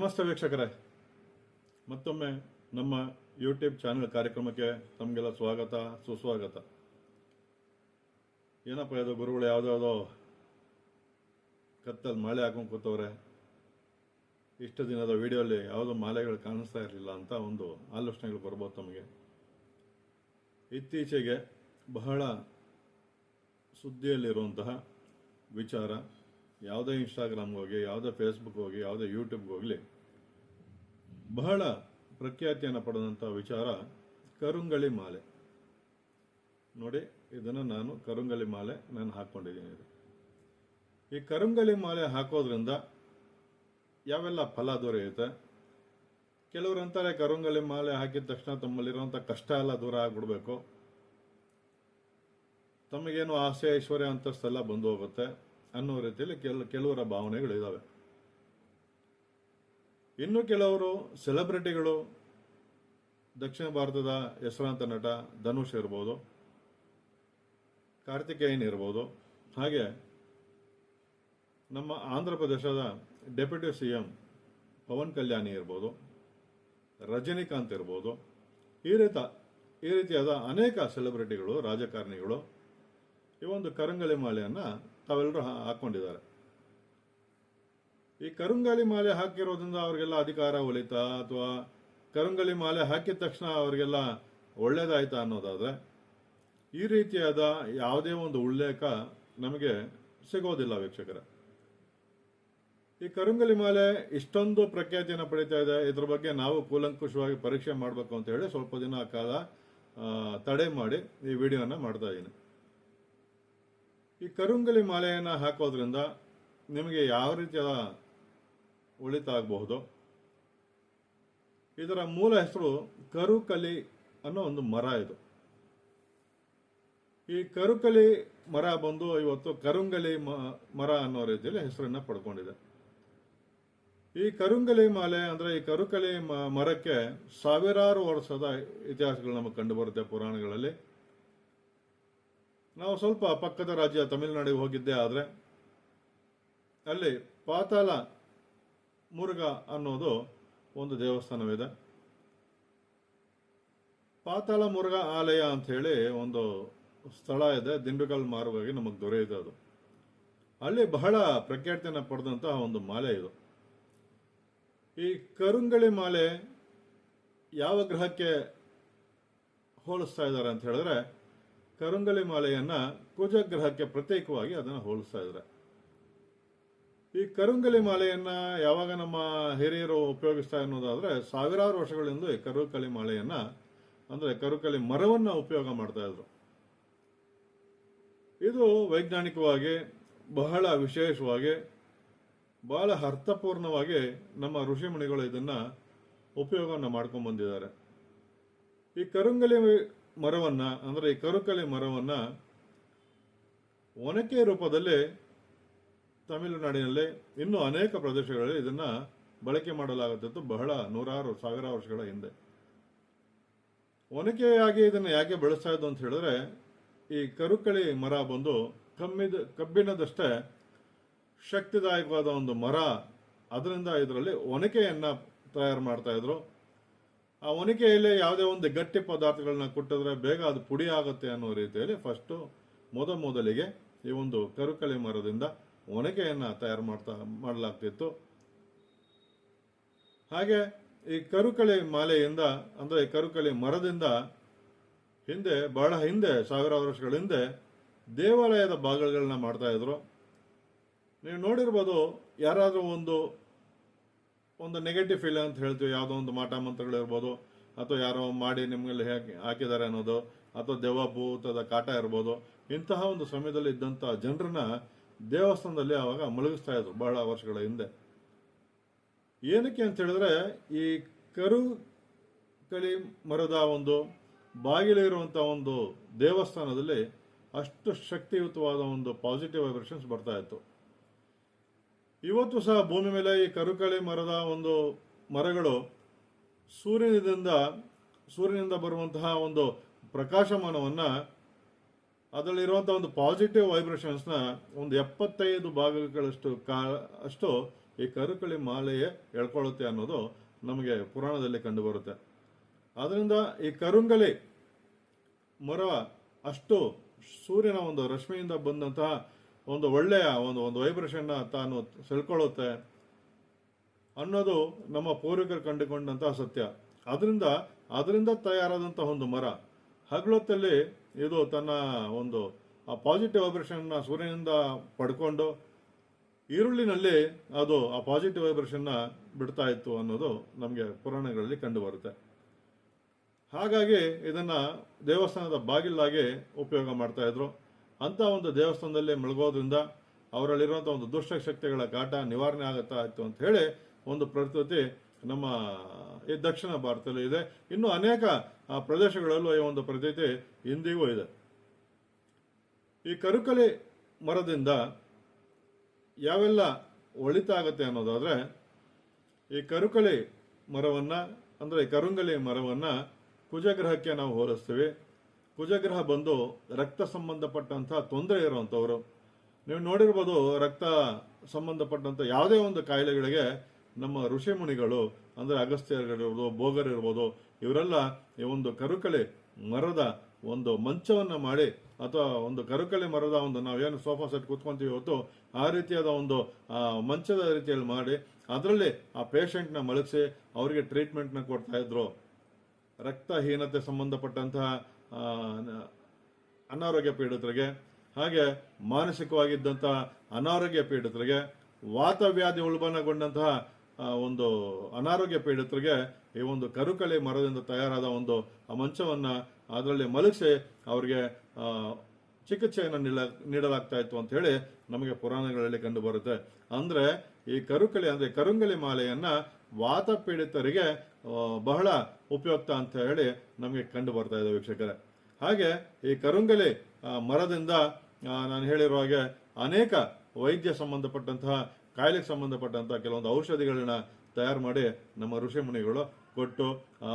ನಮಸ್ತೆ ವೀಕ್ಷಕರೇ. ಮತ್ತೊಮ್ಮೆ ನಮ್ಮ ಯೂಟ್ಯೂಬ್ ಚಾನೆಲ್ ಕಾರ್ಯಕ್ರಮಕ್ಕೆ ತಮಗೆಲ್ಲ ಸ್ವಾಗತ, ಸುಸ್ವಾಗತ. ಏನಪ್ಪ ಇದು ಗುರುಗಳು, ಯಾವುದ್ಯಾವುದೋ ಕತ್ತಲ್ಲಿ ಮಾಲೆ ಹಾಕೊಂಡು ಕೂತವ್ರೆ. ಇಷ್ಟು ದಿನದ ವಿಡಿಯೋಲಿ ಯಾವುದೋ ಮಾಲೆಗಳು ಕಾಣಿಸ್ತಾ ಇರಲಿಲ್ಲ ಅಂತ ಒಂದು ಆಲೋಚನೆಗಳು ಬರ್ಬೋದು ತಮಗೆ. ಇತ್ತೀಚೆಗೆ ಬಹಳ ಸುದ್ದಿಯಲ್ಲಿರುವಂತಹ ವಿಚಾರ, ಯಾವುದೇ ಇನ್ಸ್ಟಾಗ್ರಾಮ್ಗೆ ಹೋಗಿ, ಯಾವುದೇ ಫೇಸ್ಬುಕ್ ಹೋಗಿ, ಯಾವುದೇ ಯೂಟ್ಯೂಬ್ಗೆ ಹೋಗಲಿ ಬಹಳ ಪ್ರಖ್ಯಾತಿಯನ್ನು ಪಡೆದಂಥ ವಿಚಾರ ಕರುಂಗಳಿ ಮಾಲೆ. ನೋಡಿ, ಇದನ್ನು ನಾನು ಕರುಂಗಳಿ ಮಾಲೆ ನಾನು ಹಾಕ್ಕೊಂಡಿದ್ದೀನಿ ಇದು. ಈ ಕರುಂಗಳಿ ಮಾಲೆ ಹಾಕೋದ್ರಿಂದ ಯಾವೆಲ್ಲ ಫಲ ದೊರೆಯುತ್ತೆ? ಕೆಲವರು ಅಂತಾರೆ, ಕರುಂಗಳಿ ಮಾಲೆ ಹಾಕಿದ ತಕ್ಷಣ ತಮ್ಮಲ್ಲಿರುವಂಥ ಕಷ್ಟ ಎಲ್ಲ ದೂರ ಆಗ್ಬಿಡ್ಬೇಕು. ತಮಗೇನು ಆಸೆ, ಐಶ್ವರ್ಯ ಅಂತಸ್ತೆಲ್ಲ ಬಂದು ಹೋಗುತ್ತೆ ಅನ್ನೋ ರೀತಿಯಲ್ಲಿ ಕೆಲ, ಕೆಲವರ ಭಾವನೆಗಳಿದ್ದಾವೆ ಇನ್ನು ಕೆಲವರು ಸೆಲೆಬ್ರಿಟಿಗಳು ದಕ್ಷಿಣ ಭಾರತದ ಹೆಸರಾಂತ ನಟ ಧನುಷ್ ಇರ್ಬೋದು, ಕಾರ್ತಿಕೇಯನ್ ಇರ್ಬೋದು, ಹಾಗೆ ನಮ್ಮ ಆಂಧ್ರ ಪ್ರದೇಶದ deputy C M Pawan Kalyan ಇರ್ಬೋದು, ರಜನಿಕಾಂತ್ ಇರ್ಬೋದು, ಈ ರೀತ, ಈ ರೀತಿಯಾದ ಅನೇಕ ಸೆಲೆಬ್ರಿಟಿಗಳು, ರಾಜಕಾರಣಿಗಳು ಈ ಒಂದು ಕರಂಗಲಿ ಮಾಲೆಯನ್ನು ತಾವೆಲ್ಲರೂ ಹಾಕ್ಕೊಂಡಿದ್ದಾರೆ ಈ ಕರುಂಗಲಿ ಮಾಲೆ ಹಾಕಿರೋದ್ರಿಂದ ಅವ್ರಿಗೆಲ್ಲ ಅಧಿಕಾರ ಒಲಿತಾ ಅಥವಾ ಕರುಂಗಲಿ ಮಾಲೆ ಹಾಕಿದ ತಕ್ಷಣ ಅವರಿಗೆಲ್ಲ ಒಳ್ಳೇದಾಯ್ತಾ ಅನ್ನೋದಾದ್ರೆ ಈ ರೀತಿಯಾದ ಯಾವುದೇ ಒಂದು ಉಲ್ಲೇಖ ನಮಗೆ ಸಿಗೋದಿಲ್ಲ ವೀಕ್ಷಕರ. ಈ ಕರುಂಗಲಿ ಮಾಲೆ ಇಷ್ಟೊಂದು ಪ್ರಖ್ಯಾತಿಯನ್ನು ಪಡಿತಾ ಇದೆ. ಇದ್ರ ಬಗ್ಗೆ ನಾವು ಕೂಲಂಕುಷವಾಗಿ ಪರೀಕ್ಷೆ ಮಾಡಬೇಕು ಅಂತ ಹೇಳಿ ಸ್ವಲ್ಪ ದಿನ ಕಾಲ ತಡೆ ಮಾಡಿ ಈ ವಿಡಿಯೋನ ಮಾಡ್ತಾ ಇದ್ದೀನಿ. ಈ ಕರುಂಗಲಿ ಮಾಲೆಯನ್ನು ಹಾಕೋದ್ರಿಂದ ನಿಮಗೆ ಯಾವ ರೀತಿಯ ಒಳಿತ ಆಗಬಹುದು. ಇದರ ಮೂಲ ಹೆಸರು ಕರುಕಲಿ ಅನ್ನೋ ಒಂದು ಮರ ಇದು. ಈ ಕರುಕಲಿ ಮರ ಬಂದು ಇವತ್ತು ಕರುಂಗಲಿ ಮರ ಅನ್ನೋ ರೀತಿಯಲ್ಲಿ ಹೆಸರನ್ನ ಪಡ್ಕೊಂಡಿದೆ. ಈ ಕರುಂಗಲಿ ಮಾಲೆ ಅಂದ್ರೆ ಈ ಕರುಕಲಿ ಮರಕ್ಕೆ ಸಾವಿರಾರು ವರ್ಷದ ಇತಿಹಾಸಗಳು ನಮಗೆ ಕಂಡು ಬರುತ್ತೆ ಪುರಾಣಗಳಲ್ಲಿ. ನಾವು ಸ್ವಲ್ಪ ಪಕ್ಕದ ರಾಜ್ಯ ತಮಿಳುನಾಡಿಗೆ ಹೋಗಿದ್ದೆ ಆದರೆ ಅಲ್ಲಿ ಪಾತಾಳ ಮುರುಘ ಅನ್ನೋದು ಒಂದು ದೇವಸ್ಥಾನವಿದೆ. ಪಾತಾಳ ಮುರುಘ ಆಲಯ ಅಂತ ಹೇಳಿ ಒಂದು ಸ್ಥಳ ಇದೆ. ದಿಂಡುಗಲ್ ಮಾರ್ಗವಾಗಿ ನಮಗೆ ದೊರೆಯಿದೆ ಅದು. ಅಲ್ಲಿ ಬಹಳ ಪ್ರಖ್ಯಾತಿಯನ್ನು ಪಡೆದಂತಹ ಒಂದು ಮಾಲೆ ಇದು. ಈ ಕರುಂಗಳಿ ಮಾಲೆ ಯಾವ ಗ್ರಹಕ್ಕೆ ಹೋಲಿಸ್ತಾ ಇದ್ದಾರೆ ಅಂತ ಹೇಳಿದ್ರೆ ಕರುಂಗಲಿ ಮಾಲೆಯನ್ನ ಕುಜ ಗ್ರಹಕ್ಕೆ ಪ್ರತ್ಯೇಕವಾಗಿ ಅದನ್ನು ಹೋಲಿಸ್ತಾ ಇದ್ದಾರೆ. ಈ ಕರುಂಗಲಿ ಮಾಲೆಯನ್ನ ಯಾವಾಗ ನಮ್ಮ ಹಿರಿಯರು ಉಪಯೋಗಿಸ್ತಾ ಅನ್ನೋದಾದ್ರೆ ಸಾವಿರಾರು ವರ್ಷಗಳಿಂದ ಈ ಕರುಕಲಿ ಮಾಲೆಯನ್ನ, ಅಂದ್ರೆ ಕರುಕಲಿ ಮರವನ್ನ ಉಪಯೋಗ ಮಾಡ್ತಾ ಇದ್ರು. ಇದು ವೈಜ್ಞಾನಿಕವಾಗಿ ಬಹಳ ವಿಶೇಷವಾಗಿ, ಬಹಳ ಅರ್ಥಪೂರ್ಣವಾಗಿ ನಮ್ಮ ಋಷಿಮುನಿಗಳು ಇದನ್ನ ಉಪಯೋಗವನ್ನು ಮಾಡ್ಕೊಂಡು ಬಂದಿದ್ದಾರೆ. ಈ ಕರುಂಗಲಿ ಮರವನ್ನ, ಅಂದ್ರೆ ಈ ಕರುಕಲಿ ಮರವನ್ನ ಒನಕೆ ರೂಪದಲ್ಲಿ ತಮಿಳುನಾಡಿನಲ್ಲಿ ಇನ್ನೂ ಅನೇಕ ಪ್ರದೇಶಗಳಲ್ಲಿ ಇದನ್ನ ಬಳಕೆ ಮಾಡಲಾಗುತ್ತಿತ್ತು ಬಹಳ ನೂರಾರು ಸಾವಿರ ವರ್ಷಗಳ ಹಿಂದೆ. ಒನಕೆಯಾಗಿ ಇದನ್ನ ಯಾಕೆ ಬಳಸ್ತಾ ಇದ್ದು ಅಂತ ಹೇಳಿದ್ರೆ, ಈ ಕರುಕಳಿ ಮರ ಬಂದು ಕಮ್ಮಿದ, ಕಬ್ಬಿಣದಷ್ಟೇ ಶಕ್ತಿದಾಯಕವಾದ ಒಂದು ಮರ ಅದರಿಂದ ಇದರಲ್ಲಿ ಒನಕೆಯನ್ನ ತಯಾರು ಮಾಡ್ತಾ ಇದ್ರು. ಆ ಒನಕೆಯಲ್ಲಿ ಯಾವುದೇ ಒಂದು ಗಟ್ಟಿ ಪದಾರ್ಥಗಳನ್ನ ಕೊಟ್ಟಿದ್ರೆ ಬೇಗ ಅದು ಪುಡಿ ಆಗುತ್ತೆ ಅನ್ನೋ ರೀತಿಯಲ್ಲಿ ಫಸ್ಟು ಮೊದ ಮೊದಲಿಗೆ ಈ ಒಂದು ಕರುಕಳಿ ಮರದಿಂದ ಒನಕೆಯನ್ನ ತಯಾರು ಮಾಡ್ತಾ, ಮಾಡಲಾಗ್ತಿತ್ತು. ಹಾಗೆ ಈ ಕರುಕಳಿ ಮಾಲೆಯಿಂದ, ಅಂದ್ರೆ ಕರುಕಳಿ ಮರದಿಂದ ಹಿಂದೆ, ಬಹಳ ಹಿಂದೆ, ಸಾವಿರಾರು ವರ್ಷಗಳ ಹಿಂದೆ ದೇವಾಲಯದ ಭಾಗಗಳನ್ನ ಮಾಡ್ತಾ ಇದ್ರು. ನೀವು ನೋಡಿರ್ಬೋದು, ಯಾರಾದರೂ ಒಂದು ಒಂದು ನೆಗೆಟಿವ್ ಫೀಲ್ ಅಂತ ಹೇಳ್ತೀವಿ, ಯಾವುದೋ ಒಂದು ಮಾಟ ಮಂತ್ರಗಳಿರ್ಬೋದು ಅಥವಾ ಯಾರೋ ಮಾಡಿ ನಿಮ್ಗೆ ಹಾಕಿದ್ದಾರೆ ಅನ್ನೋದು, ಅಥವಾ ದೆವ್ವ ಭೂತದ ಕಾಟ ಇರ್ಬೋದು, ಇಂತಹ ಒಂದು ಸಮಯದಲ್ಲಿ ಇದ್ದಂಥ ಜನರನ್ನ ದೇವಸ್ಥಾನದಲ್ಲಿ ಆವಾಗ ಮಲಗಿಸ್ತಾ ಇದ್ರು ಬಹಳ ವರ್ಷಗಳ ಹಿಂದೆ. ಏನಕ್ಕೆ ಅಂತ ಹೇಳಿದ್ರೆ, ಈ ಕರು ಕಳಿ ಮರದ ಒಂದು ಬಾಗಿಲಿರುವಂಥ ಒಂದು ದೇವಸ್ಥಾನದಲ್ಲಿ ಅಷ್ಟು ಶಕ್ತಿಯುತವಾದ ಒಂದು ಪಾಸಿಟಿವ್ ವೈಬ್ರೇಷನ್ಸ್ ಬರ್ತಾ ಇತ್ತು. ಇವತ್ತು ಸಹ ಭೂಮಿ ಮೇಲೆ ಈ ಕರುಕಳಿ ಮರದ ಒಂದು ಮರಗಳು ಸೂರ್ಯನಿಂದ ಸೂರ್ಯನಿಂದ ಬರುವಂತಹ ಒಂದು ಪ್ರಕಾಶಮಾನವನ್ನ ಅದರಲ್ಲಿರುವಂತಹ ಒಂದು ಪಾಸಿಟಿವ್ ವೈಬ್ರೇಷನ್ಸ್ನ ಒಂದು ಎಪ್ಪತ್ತೈದು ಭಾಗಗಳಷ್ಟು ಕಾ, ಅಷ್ಟು ಈ ಕರುಕಳಿ ಮಾಲೆಯೇ ಎಳ್ಕೊಳ್ಳುತ್ತೆ ಅನ್ನೋದು ನಮಗೆ ಪುರಾಣದಲ್ಲಿ ಕಂಡುಬರುತ್ತೆ. ಅದರಿಂದ ಈ ಕರುಂಗಲಿ ಮರ ಅಷ್ಟು ಸೂರ್ಯನ ಒಂದು ರಶ್ಮಿಯಿಂದ ಬಂದಂತಹ ಒಂದು ಒಳ್ಳೆಯ ಒಂದು ಒಂದು ವೈಬ್ರೇಷನ್ನ ತಾನು ಸೆಳ್ಕೊಳ್ಳುತ್ತೆ ಅನ್ನೋದು ನಮ್ಮ ಪೂರ್ವಿಕರು ಕಂಡುಕೊಂಡಂತಹ ಸತ್ಯ. ಅದರಿಂದ ಅದರಿಂದ ತಯಾರಾದಂತಹ ಒಂದು ಮರ. ಹಗಲೊತ್ತಲ್ಲಿ ಇದು ತನ್ನ ಒಂದು, ಆ ಪಾಸಿಟಿವ್ ವೈಬ್ರೇಷನ್ನ ಸೂರ್ಯನಿಂದ ಪಡ್ಕೊಂಡು ಈರುಳ್ಳಿನಲ್ಲಿ ಅದು ಆ ಪಾಸಿಟಿವ್ ವೈಬ್ರೇಷನ್ನ ಬಿಡ್ತಾ ಇತ್ತು ಅನ್ನೋದು ನಮಗೆ ಪುರಾಣಗಳಲ್ಲಿ ಕಂಡು ಬರುತ್ತೆ. ಹಾಗಾಗಿ ಇದನ್ನ ದೇವಸ್ಥಾನದ ಬಾಗಿಲಾಗಿ ಉಪಯೋಗ ಮಾಡ್ತಾ ಇದ್ರು. ಅಂತ ಒಂದು ದೇವಸ್ಥಾನದಲ್ಲಿ ಮಲಗೋದ್ರಿಂದ ಅವರಲ್ಲಿರುವಂಥ ಒಂದು ದುಷ್ಟ ಶಕ್ತಿಗಳ ಕಾಟ ನಿವಾರಣೆ ಆಗುತ್ತಾ ಇತ್ತು ಅಂತ ಹೇಳಿ ಒಂದು ಪ್ರಕೃತಿ ನಮ್ಮ, ಈ ದಕ್ಷಿಣ ಭಾರತದಲ್ಲಿ ಇದೆ. ಇನ್ನು ಅನೇಕ ಪ್ರದೇಶಗಳಲ್ಲೂ ಈ ಒಂದು ಪ್ರತೀತಿ ಇಂದಿಗೂ ಇದೆ. ಈ ಕರುಕಲಿ ಮರದಿಂದ ಯಾವೆಲ್ಲ ಒಳಿತಾಗತ್ತೆ ಅನ್ನೋದಾದ್ರೆ, ಈ ಕರುಕಳಿ ಮರವನ್ನ, ಅಂದ್ರೆ ಕರುಂಗಲಿ ಮರವನ್ನ ಕುಜಗ್ರಹಕ್ಕೆ ನಾವು ಹೋಲಿಸ್ತೀವಿ. ಕುಜಗ್ರಹ ಬಂದು ರಕ್ತ ಸಂಬಂಧಪಟ್ಟಂಥ ತೊಂದರೆ ಇರುವಂಥವ್ರು. ನೀವು ನೋಡಿರ್ಬೋದು ರಕ್ತ ಸಂಬಂಧಪಟ್ಟಂತ ಯಾವುದೇ ಒಂದು ಕಾಯಿಲೆಗಳಿಗೆ ನಮ್ಮ ಋಷಿ ಮುನಿಗಳು ಅಂದ್ರೆ ಅಗಸ್ತ್ಯರಿರ್ಬೋದು, ಭೋಗರಿರ್ಬೋದು, ಇವರೆಲ್ಲ ಈ ಒಂದು ಕರುಕಳೆ ಮರದ ಒಂದು ಮಂಚವನ್ನ ಮಾಡಿ, ಅಥವಾ ಒಂದು ಕರುಕಳೆ ಮರದ ಒಂದು ನಾವೇನು ಸೋಫಾ ಸೆಟ್ ಕೂತ್ಕೊಂತೀವಿ ಇವತ್ತು ಆ ರೀತಿಯಾದ ಒಂದು ಮಂಚದ ರೀತಿಯಲ್ಲಿ ಮಾಡಿ, ಅದರಲ್ಲಿ ಆ ಪೇಷಂಟ್ನ ಮಲಗಿಸಿ ಅವರಿಗೆ ಟ್ರೀಟ್ಮೆಂಟ್ನ ಕೊಡ್ತಾ ಇದ್ರು. ರಕ್ತಹೀನತೆ ಸಂಬಂಧಪಟ್ಟಂತಹ ಅನಾರೋಗ್ಯ ಪೀಡಿತರಿಗೆ, ಹಾಗೆ ಮಾನಸಿಕವಾಗಿದ್ದಂತಹ ಅನಾರೋಗ್ಯ ಪೀಡಿತರಿಗೆ, ವಾತವ್ಯಾಧಿ ಉಲ್ಬಣಗೊಂಡಂತಹ ಒಂದು ಅನಾರೋಗ್ಯ ಪೀಡಿತರಿಗೆ ಈ ಒಂದು ಕರುಕಳೆ ಮರದಿಂದ ತಯಾರಾದ ಒಂದು ಮಂಚವನ್ನ ಅದರಲ್ಲಿ ಮಲಗಿಸಿ ಅವರಿಗೆ ಚಿಕಿತ್ಸೆಯನ್ನು ನೀಡ ನೀಡಲಾಗ್ತಾ ಇತ್ತು ಅಂತ ಹೇಳಿ ನಮಗೆ ಪುರಾಣಗಳಲ್ಲಿ ಕಂಡು ಬರುತ್ತೆ. ಅಂದ್ರೆ ಈ ಕರುಕಳಿ, ಅಂದ್ರೆ ಕರುಂಗಲಿ ಮಾಲೆಯನ್ನ ವಾತ ಪೀಡಿತರಿಗೆ ಬಹಳ ಉಪಯುಕ್ತ ಅಂತ ಹೇಳಿ ನಮಗೆ ಕಂಡು ಬರ್ತಾ ಇದೆ ವೀಕ್ಷಕರೇ. ಹಾಗೆ ಈ ಕರುಂಗಲಿ ಮರದಿಂದ ನಾನು ಹೇಳಿರುವ ಹಾಗೆ ಅನೇಕ ವೈದ್ಯ ಸಂಬಂಧಪಟ್ಟಂತಹ ಕಾಯಿಲೆಗೆ ಸಂಬಂಧಪಟ್ಟಂಥ ಕೆಲವೊಂದು ಔಷಧಿಗಳನ್ನ ತಯಾರು ಮಾಡಿ ನಮ್ಮ ಋಷಿ ಮುನಿಗಳು ಕೊಟ್ಟು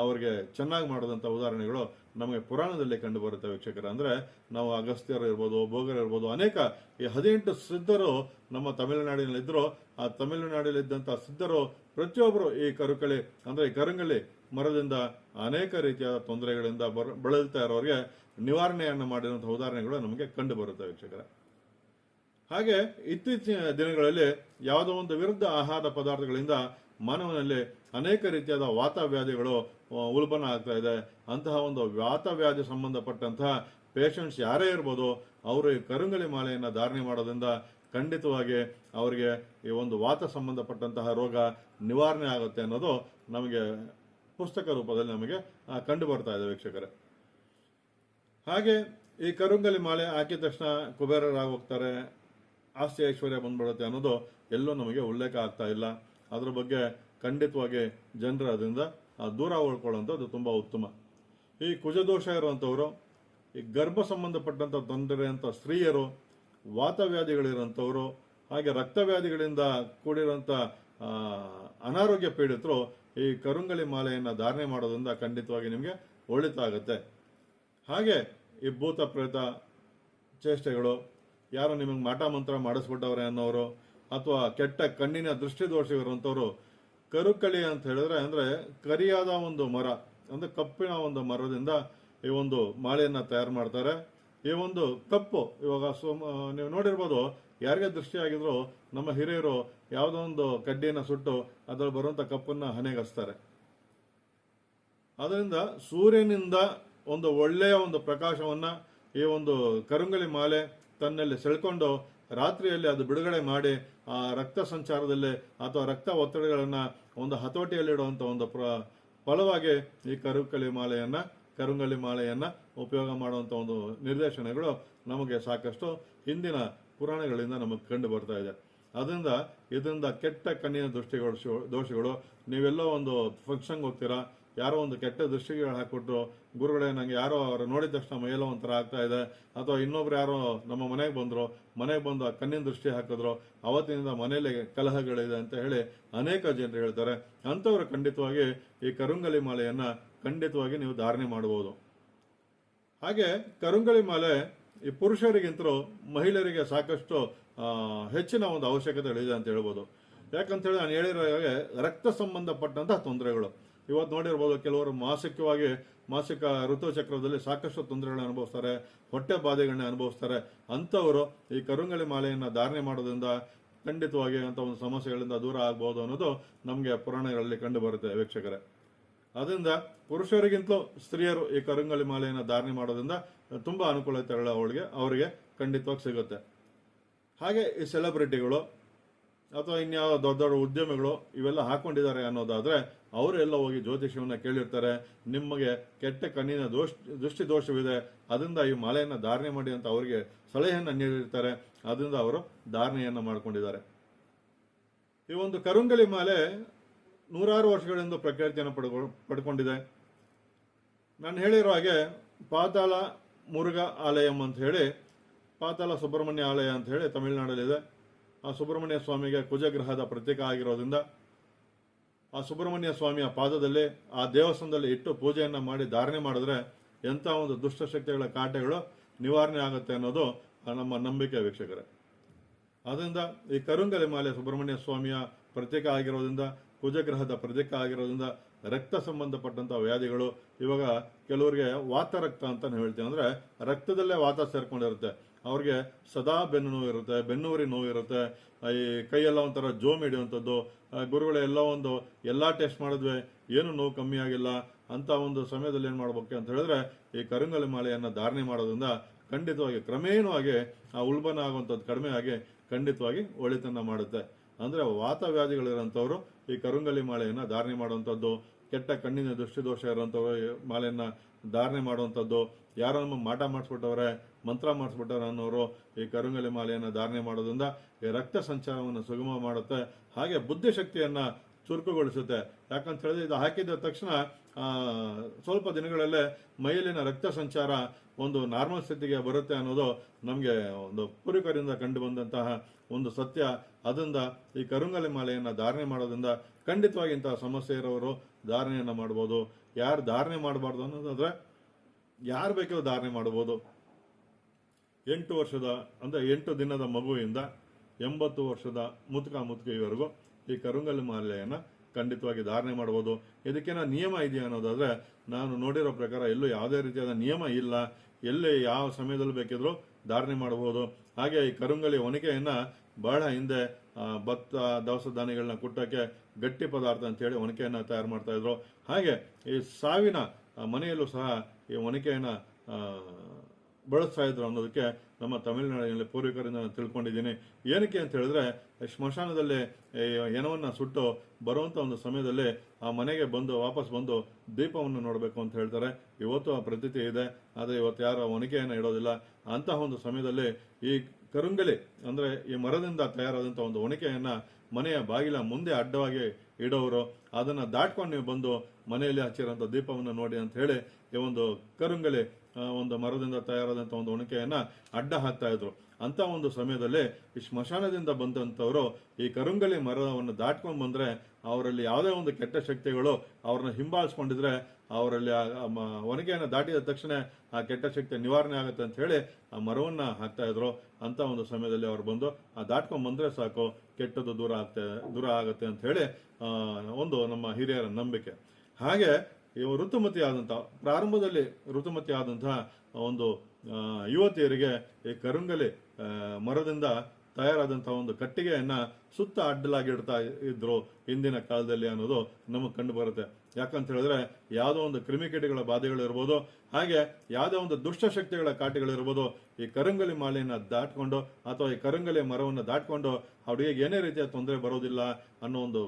ಅವರಿಗೆ ಚೆನ್ನಾಗಿ ಮಾಡಿದಂಥ ಉದಾಹರಣೆಗಳು ನಮಗೆ ಪುರಾಣದಲ್ಲಿ ಕಂಡು ಬರುತ್ತೆ ವೀಕ್ಷಕರ. ಅಂದರೆ ನಾವು ಅಗಸ್ತ್ಯರು ಇರ್ಬೋದು, ಭೋಗರ್ ಇರ್ಬೋದು, ಅನೇಕ ಈ ಹದಿನೆಂಟು ಸಿದ್ಧರು ನಮ್ಮ ತಮಿಳುನಾಡಿನಲ್ಲಿದ್ದರು ಆ ತಮಿಳುನಾಡಿನಲ್ಲಿದ್ದಂಥ ಸಿದ್ಧರು ಪ್ರತಿಯೊಬ್ಬರು ಈ ಕರುಕಳಿ, ಅಂದರೆ ಈ ಕರುಂಗಲಿ ಮರದಿಂದ ಅನೇಕ ರೀತಿಯ ತೊಂದರೆಗಳಿಂದ ಬರ, ಬಳಲ್ತಾ ಇರೋರಿಗೆ ನಿವಾರಣೆಯನ್ನು ಮಾಡಿರುವಂಥ ಉದಾಹರಣೆಗಳು ನಮಗೆ ಕಂಡು ಬರುತ್ತೆ ವೀಕ್ಷಕರ. ಹಾಗೆ ಇತ್ತೀಚಿನ ದಿನಗಳಲ್ಲಿ ಯಾವುದೋ ಒಂದು ವಿರುದ್ಧ ಆಹಾರ ಪದಾರ್ಥಗಳಿಂದ ಮಾನವನಲ್ಲಿ ಅನೇಕ ರೀತಿಯಾದ ವಾತವ್ಯಾಧಿಗಳು ಉಲ್ಬಣ ಆಗ್ತಾ ಇದೆ. ಅಂತಹ ಒಂದು ವಾತವ್ಯಾಧಿ ಸಂಬಂಧಪಟ್ಟಂತಹ ಪೇಷಂಟ್ಸ್ ಯಾರೇ ಇರ್ಬೋದು, ಅವರು ಈ ಕರುಂಗಲಿ ಮಾಲೆಯನ್ನು ಧಾರಣೆ ಮಾಡೋದ್ರಿಂದ ಖಂಡಿತವಾಗಿ ಅವರಿಗೆ ಈ ಒಂದು ವಾತ ಸಂಬಂಧಪಟ್ಟಂತಹ ರೋಗ ನಿವಾರಣೆ ಆಗುತ್ತೆ ಅನ್ನೋದು ನಮಗೆ ಪುಸ್ತಕ ರೂಪದಲ್ಲಿ ನಮಗೆ ಕಂಡು ಬರ್ತಾ ಇದೆ ವೀಕ್ಷಕರೇ. ಹಾಗೆ ಈ ಕರುಂಗಲಿ ಮಾಲೆ ಹಾಕಿದ ತಕ್ಷಣ ಕುಬೇರರಾಗಿ ಹೋಗ್ತಾರೆ. ಆಸ್ತಿ ಐಶ್ವರ್ಯ ಬಂದ್ಬಿಡುತ್ತೆ ಅನ್ನೋದು ಎಲ್ಲೂ ನಮಗೆ ಉಲ್ಲೇಖ ಆಗ್ತಾ ಇಲ್ಲ. ಅದ್ರ ಬಗ್ಗೆ ಖಂಡಿತವಾಗಿ ಜನರು ಅದರಿಂದ ದೂರ ಉಳ್ಕೊಳ್ಳುವಂಥದ್ದು ತುಂಬ ಉತ್ತಮ. ಈ ಕುಜದೋಷ ಇರುವಂಥವ್ರು, ಈ ಗರ್ಭ ಸಂಬಂಧಪಟ್ಟಂಥ ತೊಂದರೆ ಅಂತ ಸ್ತ್ರೀಯರು ವಾತವ್ಯಾಧಿಗಳಿರೋಂಥವ್ರು ಹಾಗೆ ರಕ್ತವ್ಯಾಧಿಗಳಿಂದ ಕೂಡಿರುವಂಥ ಅನಾರೋಗ್ಯ ಪೀಡಿತರು ಈ ಕರುಂಗಳಿ ಮಾಲೆಯನ್ನು ಧಾರಣೆ ಮಾಡೋದ್ರಿಂದ ಖಂಡಿತವಾಗಿ ನಿಮಗೆ ಒಳಿತಾಗುತ್ತೆ. ಹಾಗೆ ಈ ಭೂತ ಪ್ರೇತ, ಚೇಷ್ಟೆಗಳು ಯಾರು ನಿಮಗೆ ಮಾಟ ಮಂತ್ರ ಮಾಡಿಸ್ಬಿಟ್ಟವ್ರೆ ಅನ್ನೋರು ಅಥವಾ ಕೆಟ್ಟ ಕಣ್ಣಿನ ದೃಷ್ಟಿ ದೋಷವಿರುವಂಥವ್ರು ಕರುಕಳಿ ಅಂತ ಹೇಳಿದ್ರೆ ಅಂದ್ರೆ ಕರಿಯಾದ ಒಂದು ಮರ, ಅಂದ್ರೆ ಕಪ್ಪಿನ ಒಂದು ಮರದಿಂದ ಈ ಒಂದು ಮಾಲೆಯನ್ನು ತಯಾರು ಮಾಡ್ತಾರೆ. ಈ ಒಂದು ಕಪ್ಪು, ಇವಾಗ ಸೋಮ ನೀವು ನೋಡಿರ್ಬೋದು ಯಾರಿಗೆ ದೃಷ್ಟಿ ಆಗಿದ್ರು ನಮ್ಮ ಹಿರಿಯರು ಯಾವುದೋ ಒಂದು ಕಡ್ಡಿಯನ್ನು ಸುಟ್ಟು ಅದ್ರಲ್ಲಿ ಬರುವಂತ ಕಪ್ಪನ್ನ ಹನೆಗಸ್ತಾರೆ ಅದರಿಂದ ಸೂರ್ಯನಿಂದ ಒಂದು ಒಳ್ಳೆಯ ಒಂದು ಪ್ರಕಾಶವನ್ನ ಈ ಒಂದು ಕರುಂಗಲಿ ಮಾಲೆ ತನ್ನಲ್ಲಿ ಸೆಳ್ಕೊಂಡು ರಾತ್ರಿಯಲ್ಲಿ ಅದು ಬಿಡುಗಡೆ ಮಾಡಿ ಆ ರಕ್ತ ಸಂಚಾರದಲ್ಲಿ ಅಥವಾ ರಕ್ತ ಒತ್ತಡಗಳನ್ನು ಒಂದು ಹತೋಟಿಯಲ್ಲಿಡುವಂಥ ಒಂದು ಪ್ರ ಫಲವಾಗಿ ಈ ಕರುಕಲಿ ಮಾಲೆಯನ್ನು ಕರುಂಗಲಿ ಮಾಲೆಯನ್ನು ಉಪಯೋಗ ಮಾಡುವಂಥ ಒಂದು ನಿರ್ದೇಶನಗಳು ನಮಗೆ ಸಾಕಷ್ಟು ಹಿಂದಿನ ಪುರಾಣಗಳಿಂದ ನಮಗೆ ಕಂಡು ಬರ್ತಾ ಇದೆ. ಅದರಿಂದ ಇದರಿಂದ ಕೆಟ್ಟ ಕಣ್ಣಿನ ದೃಷ್ಟಿಗಳು, ದೋಷಗಳು, ನೀವೆಲ್ಲೋ ಒಂದು ಫಂಕ್ಷನ್ಗೆ ಹೋಗ್ತೀರಾ ಯಾರೋ ಒಂದು ಕೆಟ್ಟ ದೃಷ್ಟಿಗಳು ಹಾಕಿಬಿಟ್ರು ಗುರುಗಳೇ ನಂಗೆ ಯಾರೋ ಅವ್ರು ನೋಡಿದ ತಕ್ಷಣ ಮೈಯೆಲ್ಲ ಒಂಥರ ಆಗ್ತಾ ಇದೆ. ಅಥವಾ ಇನ್ನೊಬ್ರು ಯಾರೋ ನಮ್ಮ ಮನೆಗೆ ಬಂದರು, ಮನೆಗೆ ಬಂದು ಆ ಕಣ್ಣಿನ ದೃಷ್ಟಿ ಹಾಕಿದ್ರು, ಅವತ್ತಿನಿಂದ ಮನೆಯಲ್ಲಿ ಕಲಹಗಳಿದೆ ಅಂತ ಹೇಳಿ ಅನೇಕ ಜನರು ಹೇಳ್ತಾರೆ. ಅಂಥವ್ರು ಖಂಡಿತವಾಗಿ ಈ ಕರುಂಗಲಿ ಮಾಲೆಯನ್ನ ಖಂಡಿತವಾಗಿ ನೀವು ಧಾರಣೆ ಮಾಡಬಹುದು. ಹಾಗೆ ಕರುಂಗಳಿ ಮಾಲೆ ಈ ಪುರುಷರಿಗಿಂತಲೂ ಮಹಿಳೆಯರಿಗೆ ಸಾಕಷ್ಟು ಹೆಚ್ಚಿನ ಒಂದು ಅವಶ್ಯಕತೆಗಳಿದೆ ಅಂತ ಹೇಳ್ಬೋದು. ಯಾಕಂತೇಳಿ ನಾನು ಹೇಳಿರೋ ಹಾಗೆ ರಕ್ತ ಸಂಬಂಧಪಟ್ಟಂತಹ ತೊಂದರೆಗಳು. ಇವತ್ತು ನೋಡಿರ್ಬೋದು ಕೆಲವರು ಮಾಸಿಕವಾಗಿ, ಮಾಸಿಕ ಋತುಚಕ್ರದಲ್ಲಿ ಸಾಕಷ್ಟು ತೊಂದರೆಗಳನ್ನ ಅನುಭವಿಸ್ತಾರೆ, ಹೊಟ್ಟೆ ಬಾಧೆಗಳನ್ನ ಅನುಭವಿಸ್ತಾರೆ. ಅಂಥವರು ಈ ಕರುಂಗಳಿ ಮಾಲೆಯನ್ನು ಧಾರಣೆ ಮಾಡೋದ್ರಿಂದ ಖಂಡಿತವಾಗಿ ಅಂತ ಒಂದು ಸಮಸ್ಯೆಗಳಿಂದ ದೂರ ಆಗ್ಬೋದು ಅನ್ನೋದು ನಮಗೆ ಪುರಾಣಗಳಲ್ಲಿ ಕಂಡು ಬರುತ್ತೆ ವೀಕ್ಷಕರೇ. ಅದರಿಂದ ಪುರುಷರಿಗಿಂತಲೂ ಸ್ತ್ರೀಯರು ಈ ಕರುಂಗಳಿ ಮಾಲೆಯನ್ನು ಧಾರಣೆ ಮಾಡೋದ್ರಿಂದ ತುಂಬಾ ಅನುಕೂಲತೆಗಳು ಅವಳಿಗೆ, ಅವರಿಗೆ ಖಂಡಿತವಾಗಿ ಸಿಗುತ್ತೆ. ಹಾಗೆ ಈ ಸೆಲೆಬ್ರಿಟಿಗಳು ಅಥವಾ ಇನ್ಯಾವ ದೊಡ್ಡ ದೊಡ್ಡ ಉದ್ಯಮಿಗಳು ಇವೆಲ್ಲ ಹಾಕೊಂಡಿದ್ದಾರೆ ಅನ್ನೋದಾದ್ರೆ ಅವರೆಲ್ಲ ಹೋಗಿ ಜ್ಯೋತಿಷ್ಯವನ್ನ ಕೇಳಿರ್ತಾರೆ. ನಿಮಗೆ ಕೆಟ್ಟ ಕಣ್ಣಿನ ದೋಷ ದೃಷ್ಟಿ ದೋಷವಿದೆ ಅದರಿಂದ ಈ ಮಾಲೆಯನ್ನ ಧಾರಣೆ ಮಾಡಿ ಅಂತ ಅವರಿಗೆ ಸಲಹೆಯನ್ನ ನೀಡಿರ್ತಾರೆ. ಅದರಿಂದ ಅವರು ಧಾರಣೆಯನ್ನು ಮಾಡಿಕೊಂಡಿದ್ದಾರೆ. ಈ ಒಂದು ಕರುಂಗಲಿ ಮಾಲೆ ನೂರಾರು ವರ್ಷಗಳಿಂದ ಪ್ರಖ್ಯಾತಿಯನ್ನು ಪಡ್ಕೊ, ಪಡ್ಕೊಂಡಿದೆ. ನಾನು ಹೇಳಿರೋ ಹಾಗೆ ಪಾತಾಳ ಮುರುಘ ಆಲಯಂ ಅಂತ ಹೇಳಿ, ಪಾತಾಳ ಸುಬ್ರಹ್ಮಣ್ಯ ಆಲಯ ಅಂತ ಹೇಳಿ ತಮಿಳುನಾಡಲ್ಲಿದೆ. ಆ ಸುಬ್ರಹ್ಮಣ್ಯ ಸ್ವಾಮಿಗೆ ಕುಜಗ್ರಹದ ಪ್ರತೀಕ ಆಗಿರೋದ್ರಿಂದ ಆ ಸುಬ್ರಹ್ಮಣ್ಯ ಸ್ವಾಮಿಯ ಪಾದದಲ್ಲಿ, ಆ ದೇವಸ್ಥಾನದಲ್ಲಿ ಇಟ್ಟು ಪೂಜೆಯನ್ನು ಮಾಡಿ ಧಾರಣೆ ಮಾಡಿದ್ರೆ ಎಂಥ ಒಂದು ದುಷ್ಟಶಕ್ತಿಗಳ ಕಾಟಗಳು ನಿವಾರಣೆ ಆಗುತ್ತೆ ಅನ್ನೋದು ನಮ್ಮ ನಂಬಿಕೆ ವೀಕ್ಷಕರೇ. ಅದರಿಂದ ಈ ಕರುಂಗಲಿ ಮಾಲೆ ಸುಬ್ರಹ್ಮಣ್ಯ ಸ್ವಾಮಿಯ ಪ್ರತೀಕ ಆಗಿರೋದ್ರಿಂದ ಕುಜಗ್ರಹದ ಪ್ರತೀಕ ಆಗಿರೋದ್ರಿಂದ ರಕ್ತ ಸಂಬಂಧಪಟ್ಟಂಥ ವ್ಯಾಧಿಗಳು ಇವಾಗ ಕೆಲವರಿಗೆ ವಾತ ರಕ್ತ ಅಂತ ನಾವು ಹೇಳ್ತೀವಿ. ಅಂದರೆ ರಕ್ತದಲ್ಲೇ ವಾತ ಸೇರ್ಕೊಂಡಿರುತ್ತೆ. ಅವ್ರಿಗೆ ಸದಾ ಬೆನ್ನು ನೋವು ಇರುತ್ತೆ ಬೆನ್ನುವರಿ ನೋವು ಇರುತ್ತೆ ಈ ಕೈಯೆಲ್ಲ ಒಂಥರ ಜೋಮ್ ಹಿಡಿಯುವಂಥದ್ದು. ಗುರುಗಳ, ಎಲ್ಲ ಒಂದು ಎಲ್ಲ ಟೆಸ್ಟ್ ಮಾಡಿದ್ವಿ, ಏನು ನೋವು ಕಮ್ಮಿ ಆಗಿಲ್ಲ, ಅಂತ ಒಂದು ಸಮಯದಲ್ಲಿ ಏನು ಮಾಡ್ಬೇಕು ಅಂತ ಹೇಳಿದ್ರೆ, ಈ ಕರುಂಗಲಿ ಮಾಲೆಯನ್ನು ಧಾರಣೆ ಮಾಡೋದ್ರಿಂದ ಖಂಡಿತವಾಗಿ ಕ್ರಮೇಣವಾಗಿ ಆ ಉಲ್ಬನ ಆಗುವಂಥದ್ದು ಕಡಿಮೆ ಆಗಿ ಖಂಡಿತವಾಗಿ ಒಳಿತನ್ನ ಮಾಡುತ್ತೆ. ಅಂದರೆ ವಾತವ್ಯಾಧಿಗಳಿರೋಂಥವ್ರು ಈ ಕರುಂಗಲಿ ಮಾಲೆಯನ್ನು ಧಾರಣೆ ಮಾಡುವಂಥದ್ದು, ಕೆಟ್ಟ ಕಣ್ಣಿನ ದೃಷ್ಟಿದೋಷ ಇರೋಂಥವ್ರು ಮಾಲೆಯನ್ನ ಧಾರಣೆ ಮಾಡುವಂಥದ್ದು. ಯಾರೋ ನಮ್ಮ ಮಾಟ ಮಾಡಿಸ್ಬಿಟ್ಟವ್ರೆ ಮಂತ್ರ ಮಾಡಿಸ್ಬಿಟ್ಟ ಅನ್ನೋರು ಈ ಕರುಂಗಲಿ ಮಾಲೆಯನ್ನು ಧಾರಣೆ ಮಾಡೋದ್ರಿಂದ ಈ ರಕ್ತ ಸಂಚಾರವನ್ನು ಸುಗಮ ಮಾಡುತ್ತೆ, ಹಾಗೆ ಬುದ್ಧಿಶಕ್ತಿಯನ್ನು ಚುರುಕುಗೊಳಿಸುತ್ತೆ. ಯಾಕಂತ ಹೇಳಿದ್ರೆ ಇದು ಹಾಕಿದ ತಕ್ಷಣ ಸ್ವಲ್ಪ ದಿನಗಳಲ್ಲೇ ಮೈಯಲ್ಲಿನ ರಕ್ತ ಸಂಚಾರ ಒಂದು ನಾರ್ಮಲ್ ಸ್ಥಿತಿಗೆ ಬರುತ್ತೆ ಅನ್ನೋದು ನಮಗೆ ಒಂದು ಪೂರ್ವಿಕರಿಂದ ಕಂಡು ಬಂದಂತಹ ಒಂದು ಸತ್ಯ. ಅದರಿಂದ ಈ ಕರುಂಗಲಿ ಮಾಲೆಯನ್ನು ಧಾರಣೆ ಮಾಡೋದ್ರಿಂದ ಖಂಡಿತವಾಗಿ ಇಂತಹ ಸಮಸ್ಯೆ ಇರೋರು ಧಾರಣೆಯನ್ನು ಮಾಡ್ಬೋದು. ಯಾರು ಧಾರಣೆ ಮಾಡಬಾರ್ದು ಅನ್ನೋದಾದ್ರೆ ಯಾರು ಬೇಕೋ ಧಾರಣೆ ಮಾಡ್ಬೋದು. ಎಂಟು ವರ್ಷದ, ಅಂದರೆ ಎಂಟು ದಿನದ ಮಗುವಿಂದ ಎಂಬತ್ತು ವರ್ಷದ ಮುದುಕ ಮುದುಕಿಯವರೆಗೂ ಈ ಕರುಂಗಲಿ ಮಾಲೆಯನ್ನು ಖಂಡಿತವಾಗಿ ಧಾರಣೆ ಮಾಡಬಹುದು ಇದಕ್ಕೇನ ನಿಯಮ ಇದೆಯಾ ಅನ್ನೋದಾದರೆ, ನಾನು ನೋಡಿರೋ ಪ್ರಕಾರ ಎಲ್ಲೂ ಯಾವುದೇ ರೀತಿಯಾದ ನಿಯಮ ಇಲ್ಲ. ಎಲ್ಲಿ ಯಾವ ಸಮಯದಲ್ಲಿ ಬೇಕಿದ್ರೂ ಧಾರಣೆ ಮಾಡಬಹುದು ಹಾಗೆ ಈ ಕರುಂಗಲಿ ಒನಕೆಯನ್ನು ಬಹಳ ಹಿಂದೆ ಭತ್ತ, ದವಸ ಧಾನ್ಯಗಳನ್ನ ಕುಟ್ಟಕ್ಕೆ ಗಟ್ಟಿ ಪದಾರ್ಥ ಅಂತೇಳಿ ಒನಕೆಯನ್ನು ತಯಾರು ಮಾಡ್ತಾ ಇದ್ರು. ಹಾಗೆ ಈ ಸಾವಿನ ಮನೆಯಲ್ಲೂ ಸಹ ಈ ಒನಕೆಯನ್ನ ಬಳಸ್ತಾ ಇದ್ರು ಅನ್ನೋದಕ್ಕೆ ನಮ್ಮ ತಮಿಳುನಾಡಿನಲ್ಲಿ ಪೂರ್ವಿಕರಿಂದ ನಾನು ತಿಳ್ಕೊಂಡಿದ್ದೀನಿ. ಏನಕ್ಕೆ ಅಂತ ಹೇಳಿದ್ರೆ ಸ್ಮಶಾನದಲ್ಲಿ ಏನವನ್ನು ಸುಟ್ಟು ಬರುವಂತ ಒಂದು ಸಮಯದಲ್ಲಿ ಆ ಮನೆಗೆ ಬಂದು, ವಾಪಸ್ ಬಂದು ದೀಪವನ್ನು ನೋಡಬೇಕು ಅಂತ ಹೇಳ್ತಾರೆ. ಇವತ್ತು ಆ ಪ್ರತೀತಿ ಇದೆ. ಆದರೆ ಇವತ್ತು ಯಾರು ಒನಕೆಯನ್ನು ಇಡೋದಿಲ್ಲ. ಅಂತಹ ಒಂದು ಸಮಯದಲ್ಲಿ ಈ ಕರುಂಗಲಿ, ಅಂದ್ರೆ ಈ ಮರದಿಂದ ತಯಾರಾದಂತಹ ಒಂದು ಒಣಕೆಯನ್ನು ಮನೆಯ ಬಾಗಿಲ ಮುಂದೆ ಅಡ್ಡವಾಗಿ ಇಡೋರು, ಅದನ್ನ ದಾಟ್ಕೊಂಡು ನೀವು ಬಂದು ಮನೆಯಲ್ಲಿ ಹಚ್ಚಿರೋಂಥ ದೀಪವನ್ನು ನೋಡಿ ಅಂತ ಹೇಳಿ ಈ ಒಂದು ಕರುಂಗಲಿ ಒಂದು ಮರದಿಂದ ತಯಾರಾದಂಥ ಒಂದು ಒಣಕೆಯನ್ನ ಅಡ್ಡ ಹಾಕ್ತಾ ಇದ್ರು. ಅಂತ ಒಂದು ಸಮಯದಲ್ಲಿ ಈ ಸ್ಮಶಾನದಿಂದ ಬಂದಂಥವರು ಈ ಕರುಂಗಲಿ ಮರವನ್ನು ದಾಟ್ಕೊಂಡು ಬಂದ್ರೆ ಅವರಲ್ಲಿ ಯಾವುದೇ ಒಂದು ಕೆಟ್ಟ ಶಕ್ತಿಗಳು ಅವ್ರನ್ನ ಹಿಂಬಾಲಿಸ್ಕೊಂಡಿದ್ರೆ ಅವರಲ್ಲಿ ಒನಕೆಯನ್ನು ದಾಟಿದ ತಕ್ಷಣ ಆ ಕೆಟ್ಟ ಶಕ್ತಿ ನಿವಾರಣೆ ಆಗುತ್ತೆ ಅಂತ ಹೇಳಿ ಆ ಮರವನ್ನು ಹಾಕ್ತಾ ಇದ್ರು ಅಂತ ಒಂದು ಸಮಯದಲ್ಲಿ ಅವ್ರು ಬಂದು ಆ ದಾಟ್ಕೊಂಡು ಬಂದ್ರೆ ಸಾಕು ಕೆಟ್ಟದ್ದು ದೂರ ಆಗ್ತೆ ದೂರ ಆಗುತ್ತೆ ಅಂತ ಹೇಳಿ ಒಂದು ನಮ್ಮ ಹಿರಿಯರ ನಂಬಿಕೆ. ಹಾಗೆ ಇವು ಋತುಮತಿ ಆದಂತ ಪ್ರಾರಂಭದಲ್ಲಿ ಋತುಮತಿ ಆದಂತಹ ಒಂದು ಯುವತಿಯರಿಗೆ ಈ ಕರುಂಗಲಿ ಮರದಿಂದ ತಯಾರಾದಂತಹ ಒಂದು ಕಟ್ಟಿಗೆಯನ್ನ ಸುತ್ತ ಅಡ್ಡಲಾಗಿ ಇಡ್ತಾ ಇದ್ರು ಹಿಂದಿನ ಕಾಲದಲ್ಲಿ ಅನ್ನೋದು ನಮಗೆ ಕಂಡು ಬರುತ್ತೆ. ಯಾಕಂತ ಹೇಳಿದ್ರೆ ಯಾವುದೋ ಒಂದು ಕ್ರಿಮಿಕೀಟಗಳ ಬಾಧೆಗಳಿರ್ಬೋದು, ಹಾಗೆ ಯಾವುದೋ ಒಂದು ದುಷ್ಟಶಕ್ತಿಗಳ ಕಾಟಗಳಿರ್ಬೋದು ಈ ಕರಂಗಲಿ ಮಾಲೆಯನ್ನ ದಾಟ್ಕೊಂಡು ಅಥವಾ ಈ ಕರಂಗಲಿ ಮರವನ್ನು ದಾಟ್ಕೊಂಡು ಅವರಿಗೆ ಏನೇ ರೀತಿಯ ತೊಂದರೆ ಬರೋದಿಲ್ಲ ಅನ್ನೋ ಒಂದು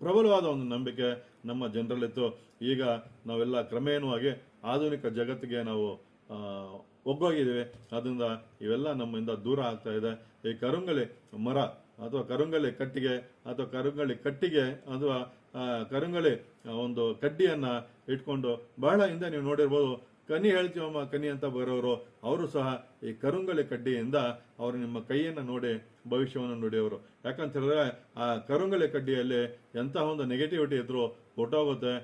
ಪ್ರಬಲವಾದ ಒಂದು ನಂಬಿಕೆ ನಮ್ಮ ಜನರಲ್ಲಿತ್ತು. ಈಗ ನಾವೆಲ್ಲ ಕ್ರಮೇಣವಾಗಿ ಆಧುನಿಕ ಜಗತ್ತಿಗೆ ನಾವು ಒಗ್ಗೋಗಿದ್ದೀವಿ. ಅದರಿಂದ ಇವೆಲ್ಲ ನಮ್ಮಿಂದ ದೂರ ಆಗ್ತಾ ಇದೆ. ಈ ಕರುಂಗಲಿ ಮರ ಅಥವಾ ಕರುಂಗಲಿ ಕಟ್ಟಿಗೆ ಅಥವಾ ಕರುಂಗಲಿ ಕಟ್ಟಿಗೆ ಅಥವಾ ಕರುಂಗಲಿ ಒಂದು ಕಡ್ಡಿಯನ್ನು ಇಟ್ಕೊಂಡು ಬಹಳ ಹಿಂದೆ ನೀವು ನೋಡಿರ್ಬೋದು ಕನಿ ಹೇಳ್ತೀವಮ್ಮ, ಕನಿ ಅಂತ ಬರೋರು, ಅವರು ಸಹ ಈ ಕರುಂಗಲೆ ಕಡ್ಡಿಯಿಂದ ಅವರು ನಿಮ್ಮ ಕೈಯನ್ನು ನೋಡಿ ಭವಿಷ್ಯವನ್ನು ಅವರು ಯಾಕಂತ ಹೇಳಿದ್ರೆ ಆ ಕರುಂಗಲೆ ಕಡ್ಡಿಯಲ್ಲಿ ಎಂತಹ ಒಂದು ನೆಗೆಟಿವಿಟಿ ಇದ್ರು ಹೊಟ್ಟೋಗುತ್ತೆ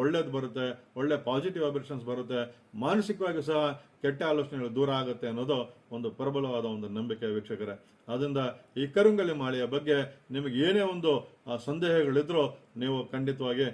ಒಳ್ಳೇದು ಬರುತ್ತೆ, ಒಳ್ಳೆ ಪಾಸಿಟಿವ್ ವೈಬ್ರೇಷನ್ಸ್ ಬರುತ್ತೆ, ಮಾನಸಿಕವಾಗಿ ಸಹ ಕೆಟ್ಟ ಆಲೋಚನೆಗಳು ದೂರ ಆಗುತ್ತೆ ಅನ್ನೋದು ಒಂದು ಪ್ರಬಲವಾದ ಒಂದು ನಂಬಿಕೆ ವೀಕ್ಷಕರೇ. ಆದ್ದರಿಂದ ಈ ಕರುಂಗಲಿ ಮಾಳೆಯ ಬಗ್ಗೆ ನಿಮಗೆ ಏನೇ ಒಂದು ಸಂದೇಹಗಳಿದ್ರೂ ನೀವು ಖಂಡಿತವಾಗಿ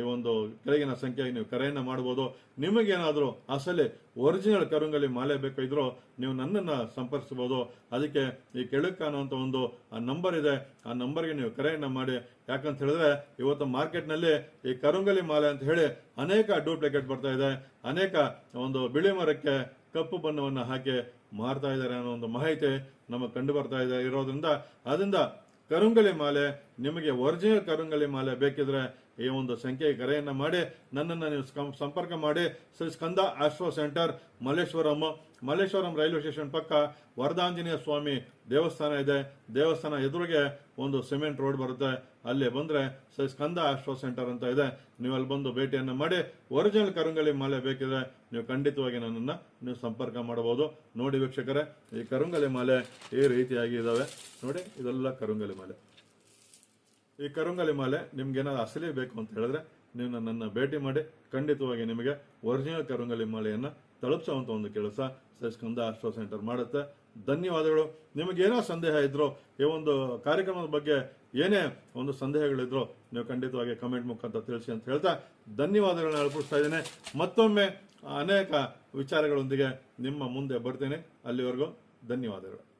ಈ ಒಂದು ಕೆಳಗಿನ ಸಂಖ್ಯೆಗೆ ನೀವು ಕರೆಯನ್ನು ಮಾಡ್ಬೋದು. ನಿಮಗೇನಾದರೂ ಅಸಲಿ ಒರಿಜಿನಲ್ ಕರುಂಗಲಿ ಮಾಲೆ ಬೇಕಾದ್ರೂ ನೀವು ನನ್ನನ್ನು ಸಂಪರ್ಕಿಸಬಹುದು ಅದಕ್ಕೆ ಈ ಕೆಳಕ್ಕೆ ಅನ್ನುವಂಥ ಒಂದು, ಆ ನಂಬರ್ ಇದೆ. ಆ ನಂಬರ್ಗೆ ನೀವು ಕರೆಯನ್ನು ಮಾಡಿ. ಯಾಕಂತ ಹೇಳಿದ್ರೆ ಇವತ್ತು ಮಾರ್ಕೆಟ್ನಲ್ಲಿ ಈ ಕರುಂಗಲಿ ಮಾಲೆ ಅಂತ ಹೇಳಿ ಅನೇಕ ಡೂಪ್ಲಿಕೇಟ್ ಬರ್ತಾ ಇದೆ. ಅನೇಕ ಒಂದು ಬಿಳಿ ಮರಕ್ಕೆ ಕಪ್ಪು ಬಣ್ಣವನ್ನು ಹಾಕಿ ಮಾರ್ತಾ ಇದ್ದಾರೆ ಅನ್ನೋ ಒಂದು ಮಾಹಿತಿ ನಮಗೆ ಕಂಡು ಬರ್ತಾ ಇದೆ ಇರೋದ್ರಿಂದ. ಅದರಿಂದ ಕರುಂಗಲಿ ಮಾಲೆ, ನಿಮಗೆ ಒರಿಜಿನಲ್ ಕರುಂಗಲಿ ಮಾಲೆ ಬೇಕಿದ್ರೆ ಈ ಒಂದು ಸಂಖ್ಯೆ ಕರೆಯನ್ನು ಮಾಡಿ, ನನ್ನನ್ನು ನೀವು ಸಂಪರ್ಕ ಮಾಡಿ. Shri Skanda astro centre, Malleshwaram. Malleshwaram railway station ಪಕ್ಕ ವರದಾಂಜನೇಯ ಸ್ವಾಮಿ ದೇವಸ್ಥಾನ ಇದೆ. ದೇವಸ್ಥಾನ ಎದುರಿಗೆ ಒಂದು ಸಿಮೆಂಟ್ ರೋಡ್ ಬರುತ್ತೆ. ಅಲ್ಲಿ ಬಂದ್ರೆ ಸ್ಕಂದ ಆಸ್ಟ್ರೋ ಸೆಂಟರ್ ಅಂತ ಇದೆ. ನೀವು ಅಲ್ಲಿ ಬಂದು ಭೇಟಿಯನ್ನು ಮಾಡಿ ಒರಿಜಿನಲ್ ಕರುಂಗಲಿ ಮಾಲೆ ಬೇಕಿದ್ರೆ ನೀವು ಖಂಡಿತವಾಗಿ ನನ್ನನ್ನು ನೀವು ಸಂಪರ್ಕ ಮಾಡಬಹುದು. ನೋಡಿ ವೀಕ್ಷಕರೇ, ಈ ಕರುಂಗಲಿ ಮಾಲೆ ಈ ರೀತಿಯಾಗಿ ಇದಾವೆ. ನೋಡಿ, ಇದೆಲ್ಲ ಕರುಂಗಲಿ ಮಾಲೆ. ಈ ಕರುಂಗಲಿ ಮಾಲೆ ನಿಮ್ಗೇನಾದ್ರು ಅಸಲಿ ಬೇಕು ಅಂತ ಹೇಳಿದ್ರೆ ನೀವು ನನ್ನನ್ನು ಭೇಟಿ ಮಾಡಿ, ಖಂಡಿತವಾಗಿ ನಿಮಗೆ ಒರಿಜಿನಲ್ ಕರುಂಗಲಿ ಮಾಲೆಯನ್ನ ತಲುಪಿಸುವಂತ ಒಂದು ಕೆಲಸ ಸ್ಕಂದ ಆಸ್ಟ್ರೋ ಸೆಂಟರ್ ಮಾಡುತ್ತೆ. ಧನ್ಯವಾದಗಳು. ನಿಮಗೇನೋ ಸಂದೇಹ ಇದ್ರು ಈ ಒಂದು ಕಾರ್ಯಕ್ರಮದ ಬಗ್ಗೆ ಏನೇ ಒಂದು ಸಂದೇಹಗಳಿದ್ರು ನೀವು ಖಂಡಿತವಾಗಿ ಕಮೆಂಟ್ ಮುಖಾಂತರ ತಿಳಿಸಿ ಅಂತ ಹೇಳ್ತಾ ಧನ್ಯವಾದಗಳನ್ನ ಅರ್ಪಿಸ್ತಾ ಇದ್ದೇನೆ. ಮತ್ತೊಮ್ಮೆ ಅನೇಕ ವಿಚಾರಗಳೊಂದಿಗೆ ನಿಮ್ಮ ಮುಂದೆ ಬರ್ತೇನೆ. ಅಲ್ಲಿವರೆಗೂ ಧನ್ಯವಾದಗಳು.